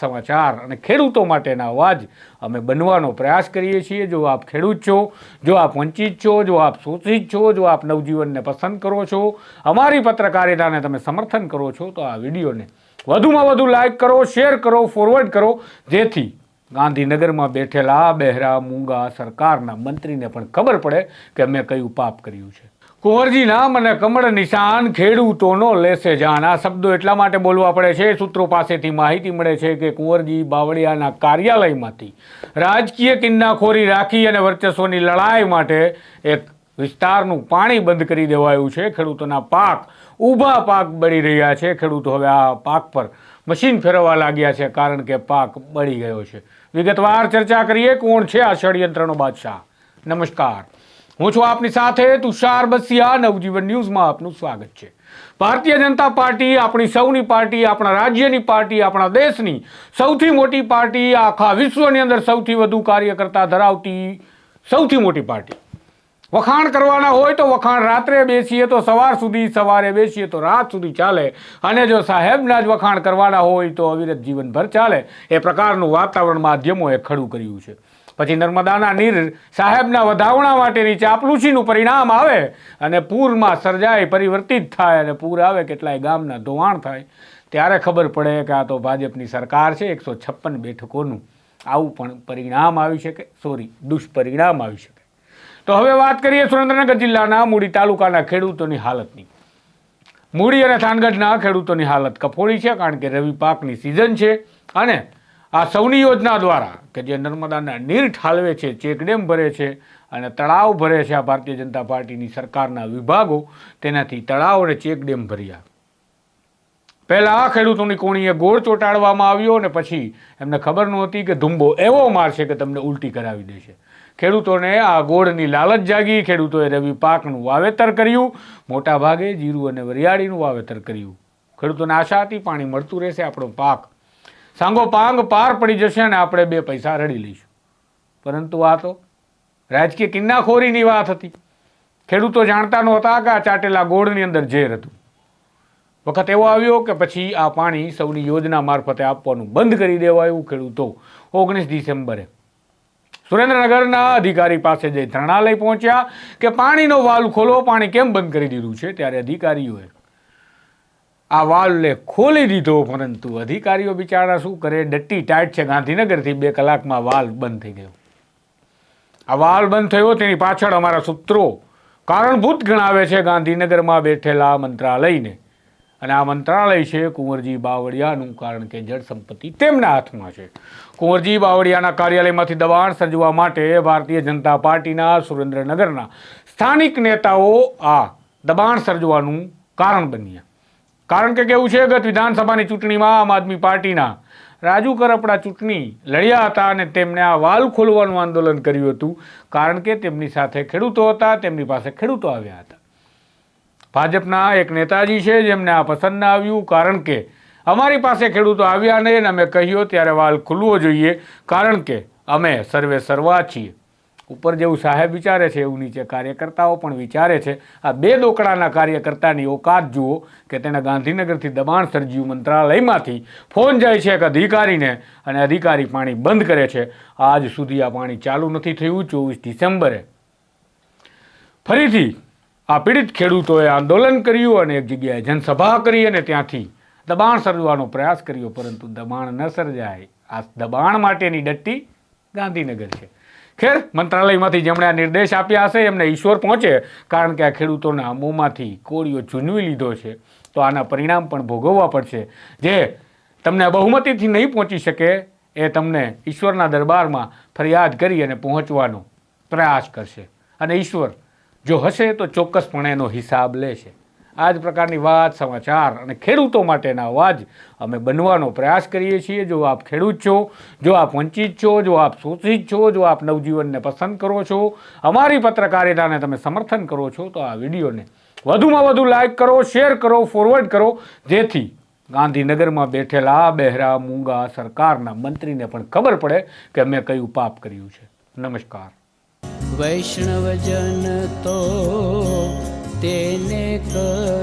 સમાચાર અને ખેડૂતો માટેના અવાજ અમે બનવાનો પ્રયાસ કરીએ છીએ. જો આપ ખેડૂત છો, જો આપ વંચિત છો, જો આપ શોષિત છો, જો આપ નવજીવનને પસંદ કરો છો, અમારી પત્રકારિતાને તમે સમર્થન કરો છો, તો આ વિડીયોને વધુમાં વધુ લાઇક કરો, શેર કરો ફોરવર્ડ કરો. જેથી ગાંધીનગરમાં બેઠેલા બહેરા, મૂંગા સરકારના મંત્રીને પણ ખબર પડે કે અમે કયું પાપ કર્યું છે. કુંવરજી નામ અને કમળ નિશાન ખેડૂતોનો લેશે જાન. આ શબ્દો એટલા માટે બોલવા પડે છે, સૂત્રો પાસેથી માહિતી મળે છે કે કુંવરજી બાવળિયાના કાર્યાલયમાંથી રાજકીય કિન્નાખોરી રાખી અને વર્ચસ્વની લડાઈ માટે એક વિસ્તારનું પાણી બંધ કરી દેવાયું છે. ખેડૂતોના પાક, ઊભા પાક બળી રહ્યા છે. ખેડૂતો હવે આ પાક પર મશીન ફેરવવા લાગ્યા છે કારણ કે પાક બળી ગયો છે. વિગતવાર ચર્ચા કરીએ, કોણ છે આ ષડયંત્રનો બાદશાહ? નમસ્કાર. હું છું આપની સાથે તુષાર બસિયા, નવજીવન ન્યૂઝમાં આપનું સ્વાગત છે. ભારતીય જનતા પાર્ટી, આપણી સૌની પાર્ટી, આપણા રાજ્યની પાર્ટી, આપણા દેશની સૌથી મોટી પાર્ટી, આખા વિશ્વની અંદર સૌથી વધુ કાર્યકર્તા ધરાવતી સૌથી મોટી પાર્ટી. વખાણ કરવાના હોય તો વખાણ રાત્રે બેસીએ તો સવાર સુધી, સવારે બેસીએ તો રાત સુધી ચાલે. અને જો સાહેબના જ વખાણ કરવાના હોય તો અવિરત જીવનભર ચાલે. એ પ્રકારનું વાતાવરણ માધ્યમોએ ખડું કર્યું છે. પછી નર્મદાના નીર સાહેબના વધાવણા માટેની ચાપલુસીનું પરિણામ આવે અને પૂરમાં સર્જાય, પરિવર્તિત થાય અને પૂર આવે, કેટલાય ગામના ધોવાણ થાય, ત્યારે ખબર પડે કે આ તો ભાજપની સરકાર છે, એકસો છપ્પન બેઠકોનું આવું પણ પરિણામ આવી શકે, સોરી, દુષ્પરિણામ આવી શકે. તો હવે વાત કરીએ સુરેન્દ્રનગર જિલ્લાના મૂડી તાલુકાના ખેડૂતોની હાલતની. મૂડી અને થાનગઢના ખેડૂતોની હાલત કફોડી છે, કારણ કે રવિ પાકની સિઝન છે અને આ સૌની યોજના દ્વારા કે જે નર્મદાના નીર ઠાલવે છે, ચેકડેમ ભરે છે અને તળાવ ભરે છે આ ભારતીય જનતા પાર્ટીની સરકારના વિભાગો, તેનાથી તળાવ અને ચેકડેમ ભર્યા પહેલાં આ ખેડૂતોની કોણીએ ગોળ ચોંટાડવામાં આવ્યો અને પછી એમને ખબર નહોતી કે ધુંબો એવો મારશે કે તમને ઉલટી કરાવી દેશે. ખેડૂતોને આ ગોળની લાલચ જાગી, ખેડૂતોએ રવિ પાકનું વાવેતર કર્યું મોટા ભાગે જીરું અને વરિયાળીનું વાવેતર કર્યું. ખેડૂતોને આશા હતી પાણી મળતું રહેશે, આપણો પાક સાંગો પાંગ પાર પડી જશે અને આપણે બે પૈસા રડી લઈશું. પરંતુ આ તો રાજકીય કિન્નાખોરીની વાત હતી. ખેડૂતો જાણતા નહોતા કે આ ચાટેલા ગોળની અંદર ઝેર હતું. વખત એવો આવ્યો કે પછી આ પાણી સૌની યોજના મારફતે આપવાનું બંધ કરી દેવાયું ખેડૂતો ઓગણીસ ડિસેમ્બરે. સુરેન્દ્રનગરના અધિકારી પાસે જઈ ધરણા લઈ પહોંચ્યા કે પાણીનો વાલ ખોલો, પાણી કેમ બંધ કરી દીધું છે? ત્યારે અધિકારીઓએ આ વાલ્વને ખોલી દીધો, પરંતુ અધિકારીઓ બિચારા શું કરે? ડટ્ટી ટાઈટ છે ગાંધીનગરથી બે કલાકમાં વાલ્વ બંધ થઈ ગયો. આ વાલ્વ બંધ થયો, તેની પાછળ અમારા સૂત્રો કારણભૂત ગણાવે છે ગાંધીનગરમાં બેઠેલા મંત્રાલયને. અને આ મંત્રાલય છે કુંવરજી બાવળિયાનું, કારણ કે જળ સંપત્તિ તેમના હાથમાં છે. કુંવરજી બાવળિયાના કાર્યાલયમાંથી દબાણ સર્જવા માટે ભારતીય જનતા પાર્ટીના, સુરેન્દ્રનગરના સ્થાનિક નેતાઓ આ દબાણ સર્જવાનું કારણ બન્યા. કારણ કે કેવું છે, ગત વિધાનસભાની ચૂંટણીમાં આમ આદમી પાર્ટીના રાજુ કરપડા ચૂંટણી લડ્યા હતા અને તેમણે આ વાલ ખોલવાનું આંદોલન કર્યું હતું. કારણ કે તેમની સાથે ખેડૂતો હતા, તેમની પાસે ખેડૂતો આવ્યા હતા. ભાજપના એક નેતાજી છે, જેમને આ પસંદ ના આવ્યું. કારણ કે અમારી પાસે ખેડૂતો આવ્યા નહીં અને અમે કહ્યું ત્યારે વાલ ખુલવો જોઈએ. કારણ કે અમે સર્વે સર્વા છીએ. ઉપર જેવું સાહેબ વિચારે છે, એવું નીચે કાર્યકર્તાઓ પણ વિચારે છે. આ બે દોકડાના કાર્યકર્તાની ઓકાત જુઓ કે તેણે ગાંધીનગરથી દબાણ સર્જ્યું મંત્રાલયમાંથી. ફોન જાય છે એક અધિકારીને અને અધિકારી પાણી બંધ કરે છે. આજ સુધી આ પાણી ચાલુ નથી થયું, ચોવીસ ડિસેમ્બરે. ફરીથી આ પીડિત ખેડૂતોએ આંદોલન કર્યું અને એક જગ્યાએ જનસભા કરી અને ત્યાંથી દબાણ સર્જવાનો પ્રયાસ કર્યો, પરંતુ દબાણ ન સર્જાય. આ દબાણ માટેની ડટ્ટી ગાંધીનગર છે. ખેર, મંત્રાલયમાંથી જેમણે આ નિર્દેશ આપ્યા હશે, એમને ઈશ્વર પહોંચે, કારણ કે આ ખેડૂતોના મોંમાંથી કોળીઓ ચૂનવી લીધો છે. તો આના પરિણામ પણ ભોગવવા પડશે. જે તમને બહુમતીથી નહીં પહોંચી શકે, એ તમને ઈશ્વરના દરબારમાં ફરિયાદ કરી અને પહોંચવાનો પ્રયાસ કરશે. અને ઈશ્વર જો હશે, તો ચોક્કસપણે એનો હિસાબ લેશે. આ જ પ્રકારની વાત, સમાચાર અને ખેડૂતો માટેના અવાજ અમે બનવાનો પ્રયાસ કરીએ છીએ. જો આપ ખેડૂત છો, જો આપ વંચિત છો, જો આપ શોષિત છો, જો આપ નવજીવનને પસંદ કરો છો, અમારી પત્રકારિતાને તમે સમર્થન કરો છો, તો આ વિડીયોને વધુમાં વધુ લાઇક કરો શેર કરો ફોરવર્ડ કરો, જેથી ગાંધીનગરમાં બેઠેલા બહેરા, મૂંગા સરકારના મંત્રીને પણ ખબર પડે કે અમે કયું પાપ કર્યું છે. નમસ્કાર. વૈષ્ણવજન તો તેને